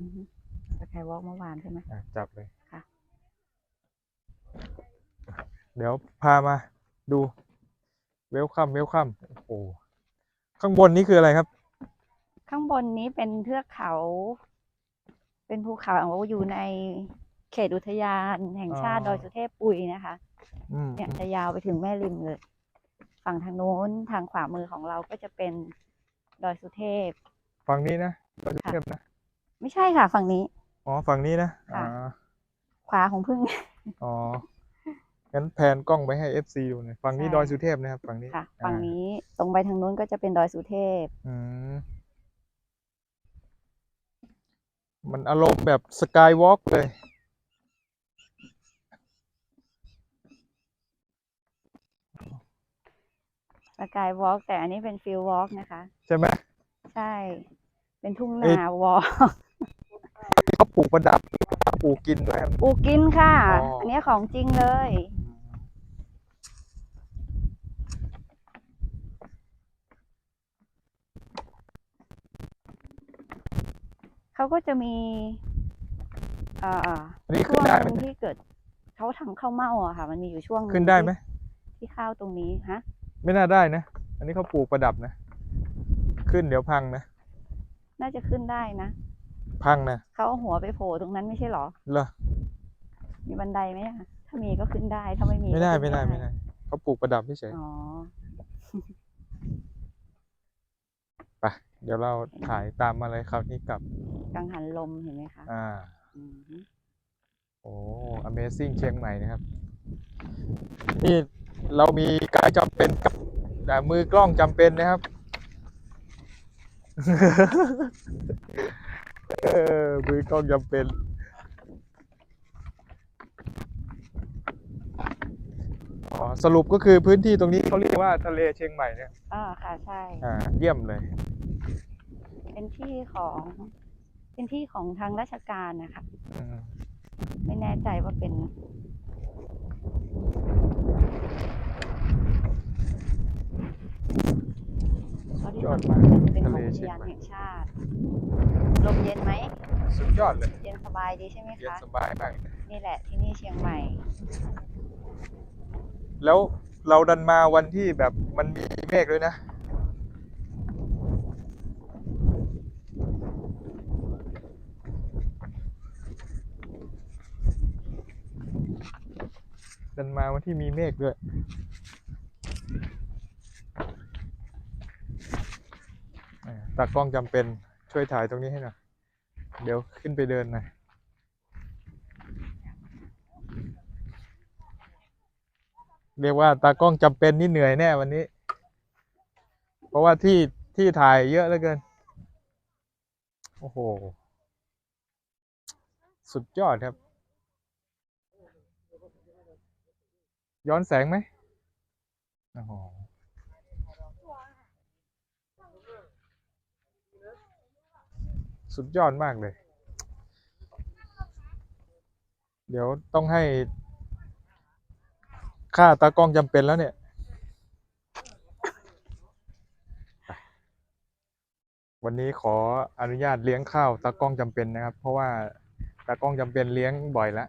อือฮึสกายวอล์กเมื่อวานใช่ไหมอะจับเลยค่ะ เดี๋ยวพามาดูเวลคัมเวลคัมโอ้โหข้างบนนี้คืออะไรครับ ข้างบนนี้เป็นเทือกเขา เป็นภูเขาอยู่ในเขตอุทยานแห่งชาติอ๋ดออยสุเทพปุยนะคะอืมเนี่ยจะยาวไปถึงแม่ริมเลย ฝั่งทางโน้นทางขวามือของเราก็จะเป็นดอยสุเทพ ฝั่งนี้นะเราจะค่ะเทียบนะ ไม่ใช่ค่ะ ฝั่งนี้ อ๋อฝั่งนี้นะค่ะอ๋อขวาของพึ่ง อ๋องั้นแพนกล้องไปให้ FC ดูหน่อยฝั่งนี้ใช่ ดอยสุเทพนะครับฝั่งนี้ค่ะ ฝั่งอ่านี้ตรงไปทางนู้นก็จะเป็นดอยสุเทพ อืมมันอารมณ์แบบสกายวอล์กเลย สกายวอล์กแต่อันนี้เป็นฟิลวอล์กนะคะ ใช่ไหม ใช่ เป็นทุ่งเอ้ยนาวอล์กเขาป ลูกประดับปลูกกินด้วยครับ ปลูกกินค่ะ อ๋ออั อันนี้ของจริงเลย เขาก็จะมีเอ่ออันนี้ช่ขึ้วนงได้ไหมที่เกิดเขาทำข้าวเม่าอะค่ะ มันมีอยู่ช่วงงขึ้นได้ไหมที่ที่ข้าวตรงนี้ฮะ ไม่น่าได้นะ อันนี้เขาปลูกประดับนะ ขึ้นเดี๋ยวพังนะ น่าจะขึ้นได้นะ พังนะเขาเอาหัวไปโผล่ตรงนั้นไม่ใช่เหรอเหรอมีบันไดไหมอะถ้ามีก็ขึ้นได้ถ้าไม่มีไม่ได้ก็ขึ้ไม่นได้ไม่ได้เขาปลูกประดับเฉยอ๋อๆไปเดี๋ยวเราถ่ายตามมาเลยคราวนี้กลับกังหันลมเห็นไหมคะอ่าอืมฮึโอ้ Amazing เชียงใหม่นะครับ นี่เรามีกายจำเป็นกับแต่มือกล้องจำเป็นนะครับ เออมือกล้องจำเป็น อ๋อ สรุปก็คือพื้นที่ตรงนี้เขาเรียกว่าทะเลเชียงใหม่เนี่ยอ่าค่ะใช่ อ่า เยี่ยมเลย เป็นที่ของ เป็นที่ของทางราชการนะคะ อืมไม่แน่ใจว่าเป็น เขาที่ ย อดมากเป็นทะขเลองอุทเชียงยานใหม่แห่งชาติ ลมเย็นไหม สุดยอดเลยเย็นสบายดีใช่ไหมเย็นคะ สบายมากนี่แหละที่นี่เชียงใหม่ แล้วเราดันมาวันที่แบบมันมีเมฆด้วยนะ ดันมาวันที่มีเมฆด้วย อ่า ตากล้องจำเป็นช่วยถ่ายตรงนี้ให้หน่อย เดี๋ยวขึ้นไปเดินหน่อยเรียกว่าตากล้องจำเป็นนี่เหนื่อยแน่วันนี้ เพราะว่าที่ที่ถ่ายเยอะเหลือเกิน โอ้โห สุดยอดครับ ย้อนแสงไหมโอ้โห สุดยอดมากเลย เดี๋ยวต้องให้ ค่าตากล้องจำเป็นแล้วเนี่ย วันนี้ขออนุญาตเลี้ยงข้าวตากล้องจำเป็นนะครับ เพราะว่าตากล้องจำเป็นเลี้ยงบ่อยแล้ว